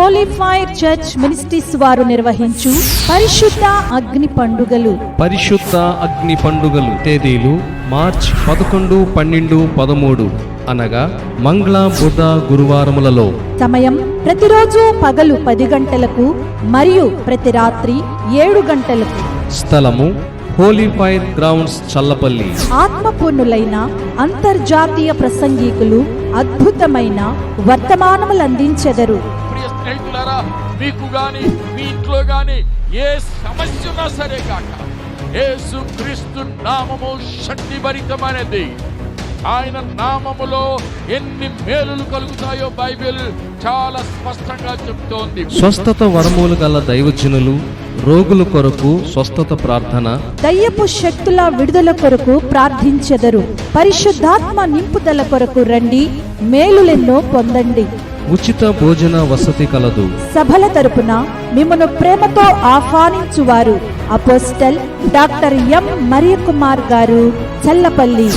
Holi fire church ministries వారు నిర్వహించు పరిశుద్ధ అగ్ని పండుగలు. పరిశుద్ధ అగ్ని పండుగలు తేదీలు మార్చ్ పదకొండు పన్నెండు పదమూడు. అనగా మంగళ బుధ గురువారములలో. సమయం ప్రతిరోజు పగలు పది గంటలకు మరియు ప్రతి రాత్రి ఏడు గంటలకు. స్థలము హోలీ ఫైర్ గ్రౌండ్స్ చల్లపల్లి. ఆత్మపూర్ణులైన అంతర్జాతీయ ప్రసంగికులు అద్భుతమైన వర్తమానములు అందించెదరు. స్నేహితులారా మీకు గాని మీ ఇంట్లో గాని ఏ సమస్య ఉన్నా సరే కాక యేసు క్రీస్తు నామము శక్తిభరితమైనది. ఆయన నామములో ఎన్ని మేలులు కలుగుతాయో బైబిల్ చాలా స్పష్టంగా చెప్తోంది. స్వస్థత వరములు గల దైవజనులు రోగుల కొరకు స్వస్థత ప్రార్థన. దయ్యపు శక్తుల విడుదల కొరకు ప్రార్థించెదరు. పరిశుద్ధాత్మ నింపుదల కొరకు రండి మేలులెన్నో పొందండి. ఉచిత భోజన వసతి కలదు. సభల తరపున మిమ్మను ప్రేమతో ఆహ్వానించువారు. అపోస్టల్ డాక్టర్ ఎం మరియకుమార్ గారు చల్లపల్లి.